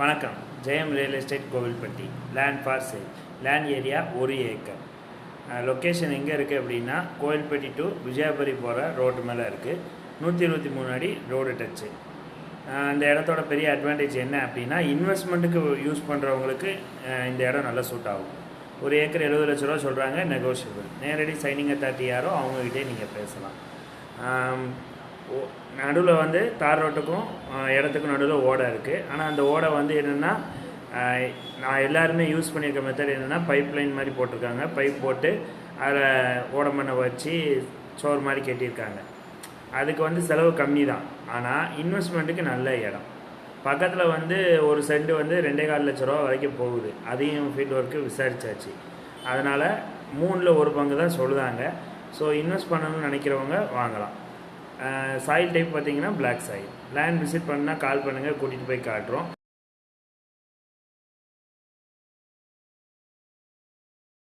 வணக்கம். Jayam real estate Kovilpatti. Land for sale land area ஒரு acre. Location எங்கே இருக்குது அப்படின்னா கோவில்பட்டி டு விஜயபுரி போகிற ரோடு மேலே இருக்குது நூற்றி இருபத்தி மூணு அடி ரோடு டச்சு அந்த இடத்தோட பெரிய அட்வான்டேஜ் என்ன அப்படின்னா இன்வெஸ்ட்மெண்ட்டுக்கு யூஸ் பண்ணுறவங்களுக்கு இந்த இடம் நல்லா சூட் ஆகும். ஒரு ஏக்கர் எழுபது லட்ச ரூபா சொல்கிறாங்க நெகோஷியபிள் நேரடி சைனிங் அத்தாரிட்டி யாரோ அவங்ககிட்டே நீங்கள் பேசலாம். நடுவில் வந்து தார் ரோட்டுக்கும் இடத்துக்கும் நடுவில் ஓடை இருக்குது ஆனால் அந்த ஓடை வந்து என்னென்னா நான் எல்லாருமே யூஸ் பண்ணியிருக்க மெத்தட் என்னென்னா பைப் லைன் மாதிரி போட்டிருக்காங்க. பைப் போட்டு அதில் ஓட மண்ணை வச்சு சோறு மாதிரி கட்டியிருக்காங்க. அதுக்கு வந்து செலவு கம்மி தான். ஆனால் இன்வெஸ்ட்மெண்ட்டுக்கு நல்ல இடம். பக்கத்தில் வந்து ஒரு செண்டு வந்து ரெண்டே கால் லட்ச ரூபா வரைக்கும் போகுது. அதையும் ஃபீல்ட் ஒர்க்கு விசாரிச்சாச்சு. அதனால் மூணில் ஒரு பங்கு தான் சொல்லுதாங்க. ஸோ இன்வெஸ்ட் பண்ணணும்னு நினைக்கிறவங்க வாங்கலாம். சாயில் டைப் பார்த்தீங்கன்னா பிளாக் சாயில் லேண்ட் விசிட் பண்ணால் கால் பண்ணுங்கள் கூட்டிகிட்டு போய் காட்டுறோம்.